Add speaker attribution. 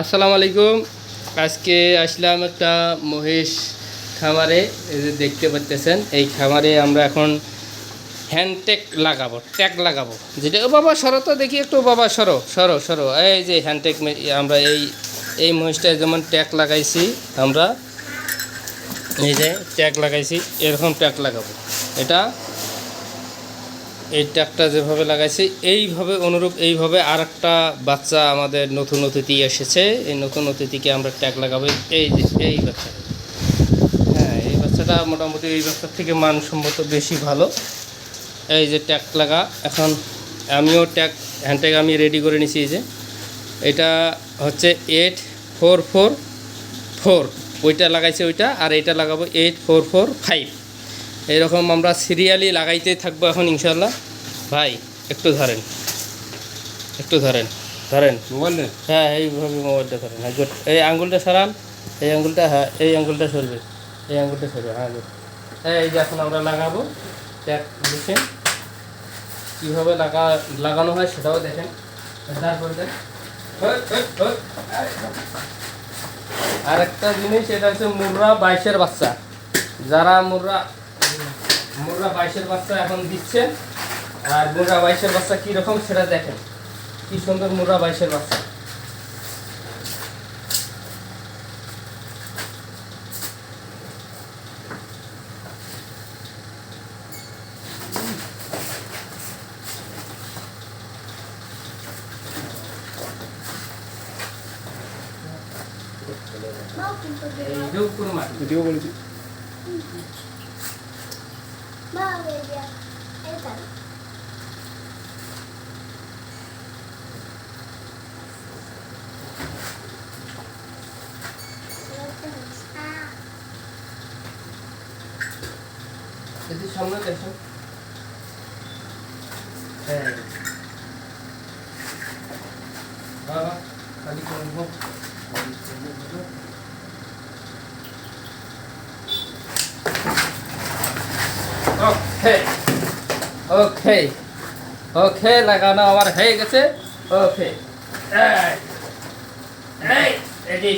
Speaker 1: আসসালামু আলাইকুম আজকে আসলাম একটা মহিষ খামারে। যে দেখতে পাচ্ছেন এই খামারে আমরা এখন হ্যান্ড ট্যাগ লাগাবো ট্যাগ লাগাবো। যেটা ও বাবা, সরো তো দেখি একটু, বাবা, সরো সরো সরো। এই যে হ্যান্ড ট্যাগ আমরা এই এই মহিষটায় যেমন ট্যাগ লাগাইছি, আমরা এই যে ট্যাগ লাগাইছি, এরকম ট্যাগ লাগাবো। এটা এই ট্যাগটা যেভাবে লাগাইছি, এইভাবে অনুরূপ, এইভাবে আর একটা বাচ্চা আমাদের নতুন অতিথি এসেছে। এই নতুন অতিথিকে আমরা ট্যাগ লাগাবো। এই যে, এই বাচ্চা। হ্যাঁ এই বাচ্চাটা মোটামুটি এই বাচ্চার থেকে মানসম্মত বেশি ভালো। এই যে ট্যাগ লাগা, এখন আমিও ট্যাগ হ্যান্ড ট্যাগ আমি রেডি করে নিছি এই যে। এটা হচ্ছে এইট ফোর ফোর ফোর। ওইটা লাগাইছে ওইটা, আর এটা লাগাবো এইট ফোর ফোর ফাইভ। এইরকম আমরা সিরিয়ালি লাগাইতেই থাকব এখন ইনশাল্লাহ ভাই একটু ধরেন। একটু ধরেন। ধরেন।
Speaker 2: মোবাইল
Speaker 1: হ্যাঁ এইভাবে মোবাইলটা ধরেন। হ্যাঁ গুড। এই আঙ্গুলটা সরান। এই আঙ্গুলটা হ্যাঁ এই আঙ্গুলটা সরবে। এই আঙ্গুলটা সরবে। হ্যাঁ গুড। হ্যাঁ এই যে এখন আমরা লাগাবো। ট্যাগ দেখেন। কীভাবে লাগা লাগানো হয় সেটাও দেখেন। তারপরে দেখ। আর একটা জিনিস এটা হচ্ছে মুর্রা বাইশের বাচ্চা। যারা মুর্রা মুর্রা বাইশের বাচ্চা এখন দিচ্ছে। আর মুর্রা বাইশের বাচ্চা কীরকম সেটা দেখেন। কি সুন্দর মুর্রা বাইশের বাচ্চা। এই যোগ কুরমা
Speaker 2: ভিডিও বলেছি
Speaker 1: যদি সামনে দেখো হ্যাঁ বাবা খালি করব ওকে ওকে ওকে লাগানো আমার হয়ে গেছে। ওকে এই